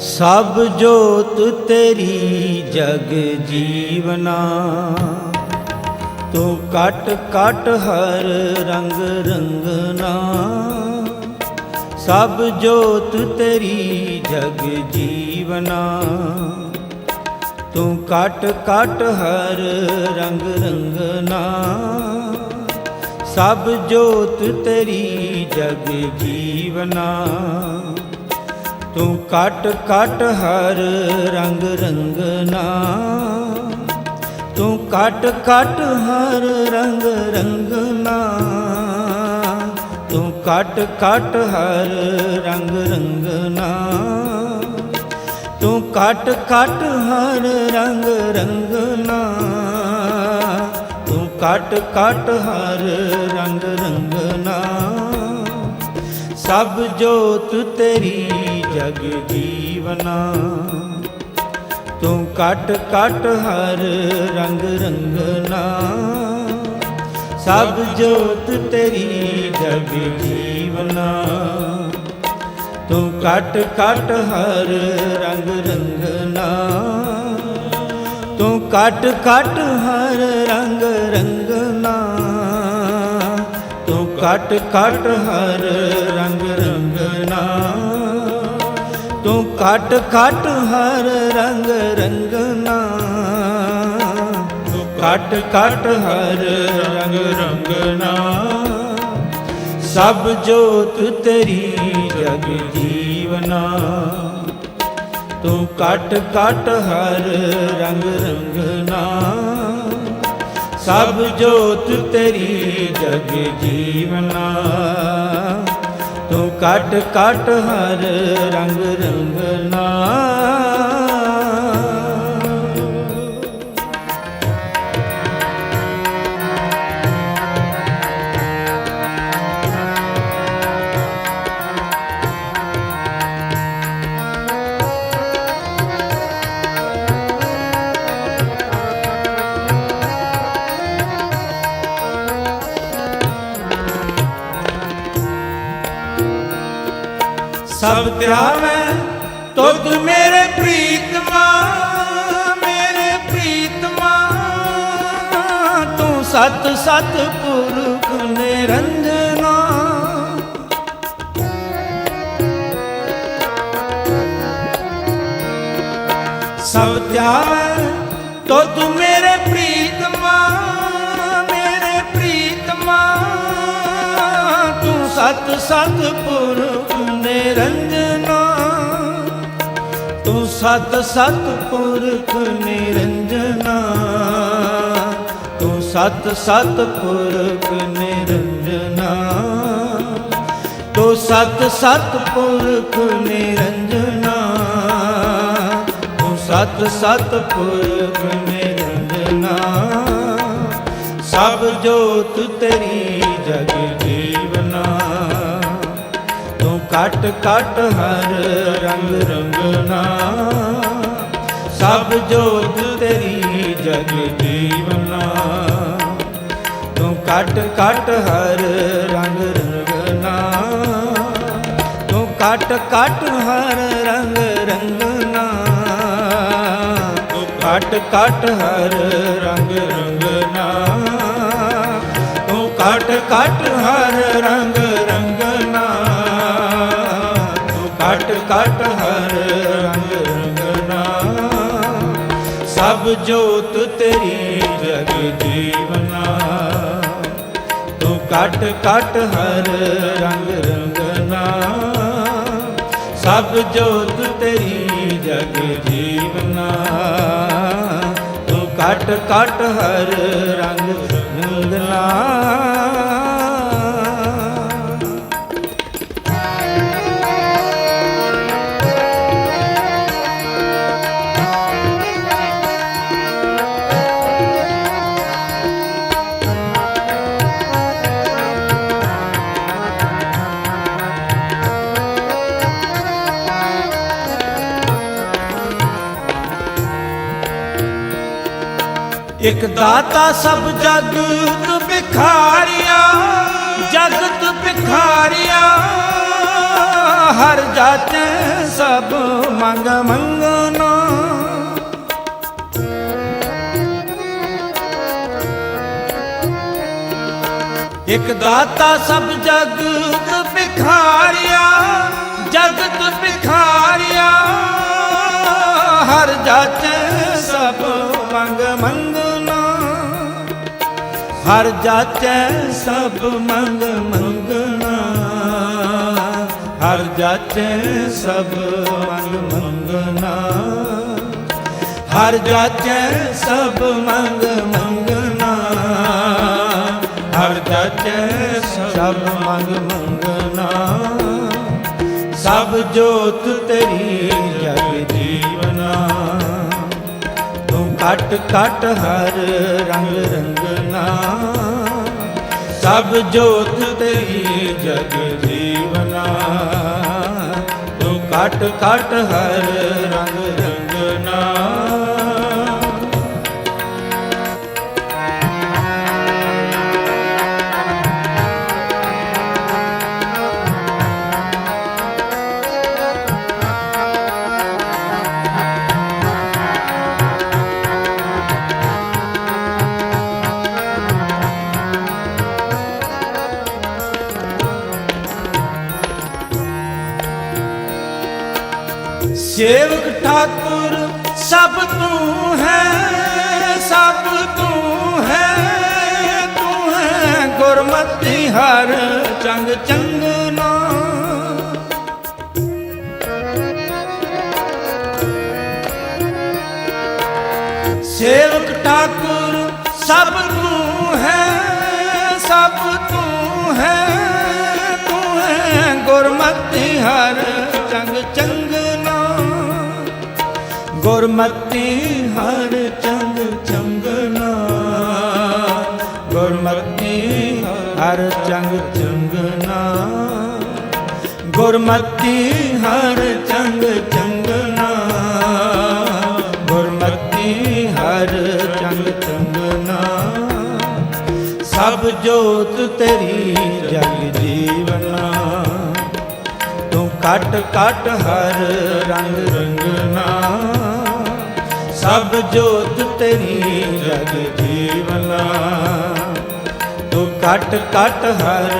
ਸਭ ਜੋਤ ਤੇਰੀ ਜਗ ਜੀਵਨਾ। ਤੂੰ ਕਟ ਕਟ ਹਰ ਰੰਗ ਰੰਗਨਾ। ਸਭ ਜੋਤ ਤੇਰੀ ਜਗ ਜੀਵਨਾ। ਤੂੰ ਕਟ ਕਟ ਹਰ ਰੰਗ ਰੰਗਨਾ। ਸਭ ਜੋਤ ਤੇਰੀ ਜਗ ਜੀਵਨਾ। ਤੂੰ ਕਟ ਕਟ ਹਰ ਰੰਗ ਰੰਗਨਾ ਤੂੰ ਕਟ ਕਟ ਹਰ ਰੰਗ ਰੰਗਨਾ ਤੂੰ ਕਟ ਕਟ ਹਰ ਰੰਗ ਰੰਗਨਾ ਤੂੰ ਕਟ ਕਟ ਹਰ ਰੰਗ ਰੰਗਨਾ ਤੂੰ ਕਟ ਕਟ ਹਰ ਰੰਗ ਰੰਗਨਾ ਸਭ ਜੋਤ ਤੇਰੀ ਜਗ ਜੀਵਨਾ। ਤੂੰ ਕਟ ਕਟ ਹਰ ਰੰਗ ਰੰਗਨਾ। ਸਭ ਜੋਤ ਤੇਰੀ ਜਗ ਜੀਵਨਾ। ਤੂੰ ਕਟ ਕਟ ਹਰ ਰੰਗ ਰੰਗਨਾ। ਤੂੰ ਕਟ ਕਟ ਹਰ ਰੰਗ ਰੰਗ ਕਟ ਕਟ ਹਰ ਰੰਗ ਰੰਗਨਾ ਤੂੰ ਕਟ ਕਟ ਹਰ ਰੰਗ ਰੰਗਨਾ ਤੂੰ ਕਟ ਕਟ ਹਰ ਰੰਗ ਰੰਗਨਾ ਸਭ ਜੋਤ ਤੇਰੀ ਜਗ ਜੀਵਨਾ। ਤੂੰ ਕਟ ਕਟ ਹਰ ਰੰਗ ਰੰਗਨਾ ਸਭ ਜੋਤ ਤੇਰੀ ਜਗ ਜੀਵਨਾ। ਤੂੰ ਕਟ ਕਟ ਹਰ ਰੰਗ ਰੰਗਨਾ। ਸਤ ਸਤ ਪੁਰਖ ਨਿਰੰਜਨਾ। ਸਭ ਧਿਆਵੈ ਤੂੰ ਮੇਰੇ ਪ੍ਰੀਤਮਾ ਮੇਰੇ ਪ੍ਰੀਤਮਾ ਤੂੰ ਸਤ ਸਤ ਪੁਰਖ ਨਿਰੰਜਨਾ। ਤੂੰ ਸਤ ਸਤ ਪੁਰਖ ਨਿਰੰਜਨਾ। ਸਤ ਸਤ ਪੁਰਖ ਨਿਰੰਜਨਾ। ਤੂੰ ਸਤ ਸਤ ਪੁਰਖ ਨਿਰੰਜਨਾ। ਤੂੰ ਸਤ ਸਤ ਪੁਰਖ ਨਿਰੰਜਨਾ। ਸਭ ਜੋਤ ਤੇਰੀ ਜਗ ਜੀਵਨਾ। ਤੂੰ ਕਟ ਕਟ ਹਰ ਰੰਗ ਰੰਗਨਾ। ਸਭ ਜੋਤ ਤੇਰੀ ਜਗ ਜੀਵਨਾ। ਤੂੰ ਕਟ ਕਟ ਹਰ ਰੰਗ ਰੰਗਨਾ। ਤੂੰ ਕਟ ਕਟ ਹਰ ਰੰਗ ਰੰਗਨਾ। ਤੂੰ ਕਟ ਕਟ ਹਰ ਰੰਗ ਰੰਗਨਾ। ਤੂੰ ਕਟ ਕਟ ਹਰ ਰੰਗ ਰੰਗਨਾ। ਤੂੰ ਕਟ ਕਟ ਹਰ ਸਭ ਜੋਤ ਤੇਰੀ ਜਗ ਜੀਵਨਾ। ਤੂੰ ਕਟ ਕਟ ਹਰ ਰੰਗ ਰੰਗਨਾ। ਸਭ ਜੋਤ ਤੇਰੀ ਜਗ ਜੀਵਨਾ। ਤੂੰ ਕਟ ਕਟ ਹਰ ਰੰਗ ਰੰਗਨਾ। ਇਕ ਦਾਤਾ ਸਭ ਜਗਤ ਭਿਖਾਰੀਆਂ ਜਗਤ ਭਿਖਾਰੀਆਂ। ਹਰ ਜਾਤ ਸਭ ਮੰਗ ਮੰਗਣਾ ਇਕ ਦਾਤਾ ਸਭ ਜਗਤ ਭਿਖਾਰੀਆਂ ਜਗਤ ਭਿਖਾਰੀਆਂ। ਹਰ ਜਾਚੈ ਸਭ ਮੰਗ ਮੰਗ ਹਰ ਜਾਚੈ ਸਭ ਮੰਗ ਮੰਗਣਾ। ਹਰ ਜਾਚੈ ਸਭ ਮੰਗ ਮੰਗਣਾ। ਹਰ ਜਾਚੈ ਸਭ ਮੰਗ ਮੰਗਣਾ। ਹਰ ਜਾਚੈ ਸਭ ਮੰਗ ਮੰਗਣਾ। ਸਭ ਜੋਤ ਤੇਰੀ ਜਗ ਜੀਵਨਾ। ਤੂੰ ਕਟ ਕਟ ਹਰ ਰੰਗ ਰੰਗ ਸਭ ਜੋਤ ਤੇਰੀ ਜਗ ਜੀਵਨਾ ਤੂੰ ਕਟ ਕਟ ਹਰ ਰੰਗ ਠਾਕੁਰ ਸਭ ਤੂੰ ਹੈ, ਸਭ ਤੂੰ ਹੈ ਤੂੰ ਹੈ ਗੁਰਮਤਿ ਹਰ ਚੰਗ ਚੰਗ ਨਾ ਸੇਵਕ ਠਾਕੁਰ, ਸਭ ਤੂੰ ਹੈ, ਸਭ ਤੂੰ ਹੈ ਤੂੰ ਹੈ ਗੁਰਮਤਿ ਹਰ ਚੰਗ ਚੰਗ ਗੁਰਮਤੀ ਹਰ ਚੰਗ ਚੰਗਨਾ। ਗੁਰਮਤਿ ਹਰ ਚੰਗ ਚੰਗਨਾ। ਗੁਰਮਤਿ ਹਰ ਚੰਗ ਚੰਗਨਾ। ਗੁਰਮਤਿ ਹਰ ਚੰਗ ਚੰਗਨਾ। ਸਭ ਜੋਤ ਤੇਰੀ ਜਗ ਜੀਵਨਾ। ਤੂੰ ਕਟ ਕਟ ਹਰ ਰੰਗ ਰੰਗਨਾ। ਸਭ ਜੋਤ ਤੇਰੀ ਜਗ ਜੀਵਨਾ ਤੂੰ ਕਟ ਕਟ ਹਰ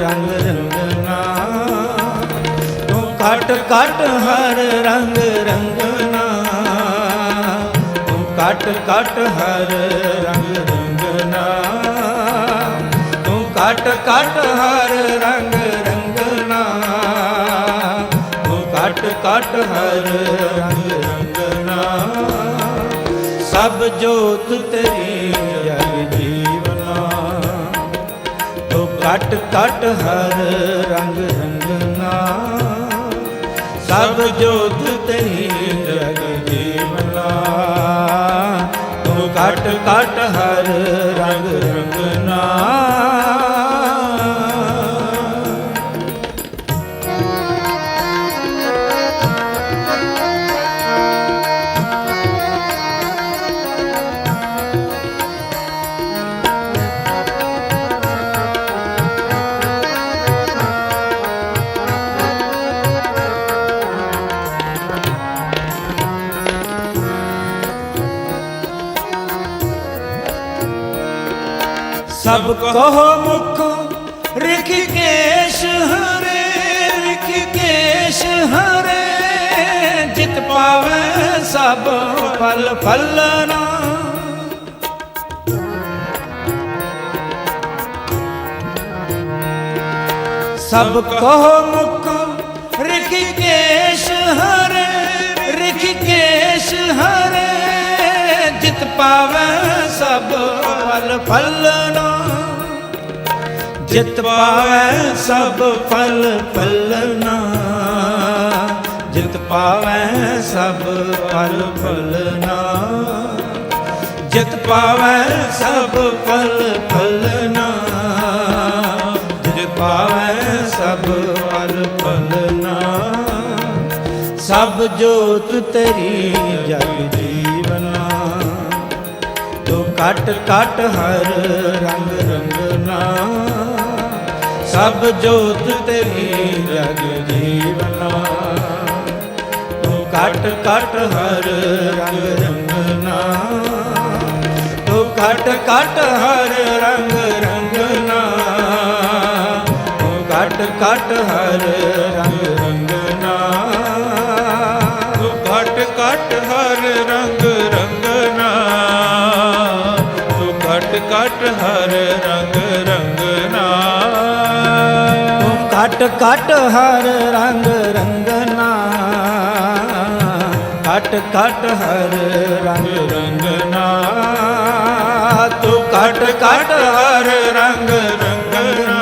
ਰੰਗ ਰੰਗਨਾ ਤੂੰ ਕਟ ਕਟ ਹਰ ਰੰਗ ਰੰਗਨਾ ਤੂੰ ਕਟ ਕਟ ਹਰ ਰੰਗ ਰੰਗਨਾ ਤੂੰ ਕਟ ਕਟ ਹਰ ਰੰਗ ਰੰਗਨਾ ਤੂੰ ਕਟ ਕਟ ਹਰ ਰੰਗ ਸਭ ਜੋਤ ਤੇਰੀ ਜਗ ਜੀਵਨਾ। ਤੂੰ ਕਟ ਕਟ ਹਰ ਰੰਗ ਰੰਗਨਾ। ਸਭ ਜੋਤ ਤੇਰੀ ਜਗ ਜੀਵਨਾ। ਤੂੰ ਕਟ ਕਟ ਹਰ ਰੰਗ ਰੰਗਨਾ। ਸਭ ਕਹੋ ਮੁਖ, ਰਿਖਿਕੇਸ਼ ਹਰੇ ਰਿਖਿਕੇਸ਼ ਹਰੇ। ਜਿਤ ਪਾਵੇ ਸਭ ਫਲ ਫਲਨਾ ਸਭ ਕਹੋ ਮੁਖ, ਰਿਖਿਕੇਸ਼ ਹਰੇ ਰਿਖਿਕੇਸ਼ ਹਰੇ। ਜਿਤ ਪਾਵੇ ਸਭ ਫਲ ਫਲਨਾ ਜਿਤ ਪਾਵੇ ਸਭ ਫਲ ਫਲਨਾ ਜਿਤ ਪਾਵੇ ਸਭ ਫਲ ਫਲਨਾ ਜਿਤ ਪਾਵੇ ਸਭ ਫਲ ਫਲਨਾ ਜਿਤ ਪਾਵੇ ਸਭ ਫਲ ਫਲਨਾ ਸਭ ਜੋਤ ਤੇਰੀ ਜਗ ਜੀਵਨਾ। ਤੂੰ ਕਟ ਕਟ ਹਰ ਰੰਗ ਸਭ ਜੋਤ ਤੇਰੀ ਜਗ ਜੀਵਨਾ ਤੂੰ ਕਟ ਘਟ ਘਟ ਹਰ ਰੰਗ ਰੰਗਨਾ ਤੂੰ ਘਟ ਘਟ ਹਰ ਰੰਗ ਰੰਗਨਾ ਤੂੰ ਘਟ ਘਟ ਹਰ ਰੰਗ ਰੰਗਨਾ ਤੂੰ ਘਟ ਘਟ ਹਰ ਰੰਗ ਰੰਗਨਾ ਤੂੰ ਘਟ ਘਟ ਹਰ ਰੰਗ ਘਟ ਘਟ ਹਰ ਰੰਗ ਰੰਗਨਾ। ਘਟ ਘਟ ਹਰ ਰੰਗ ਰੰਗਨਾ। ਤੂੰ ਘਟ ਘਟ ਹਰ ਰੰਗ ਰੰਗਨਾ।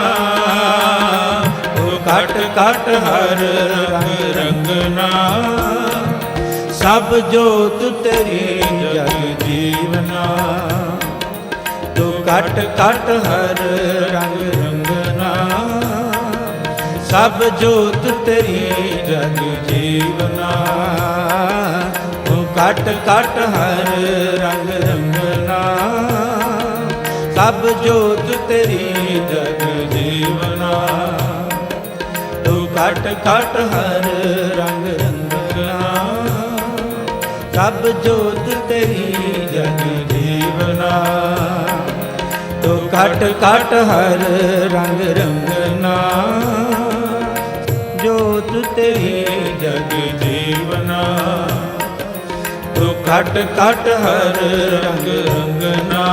ਤੂੰ ਘਟ ਘਟ ਹਰ ਰੰਗ ਰੰਗਨਾ। ਸਭ ਜੋਤ ਤੇਰੀ ਜਗ ਜੀਵਨਾ। ਤੂੰ ਘਟ ਘਟ ਹਰ ਰੰਗ ਰੰਗ ਸਭ ਜੋਤ ਤੇਰੀ ਜਗ ਜੀਵਨਾ। ਤੂੰ ਘਟ ਘਟ ਹਰ ਰੰਗ ਰੰਗਨਾ। ਸਭ ਜੋਤ ਤੇਰੀ ਜਗ ਜੀਵਨਾ। ਤੂੰ ਘਟ ਘਟ ਹਰ ਰੰਗ ਰੰਗਨਾ। ਸਭ ਜੋਤ ਤੇਰੀ ਜਗ ਜੀਵਨਾ। ਤੂੰ ਘਟ ਘਟ ਹਰ ਰੰਗ ਰੰਗਨਾ। ਜੋਤ ਤੇਰੀ ਜਗ ਜੀਵਨਾ। ਤੂੰ ਘਟ ਘਟ ਹਰ ਰੰਗ ਰੰਗਨਾ।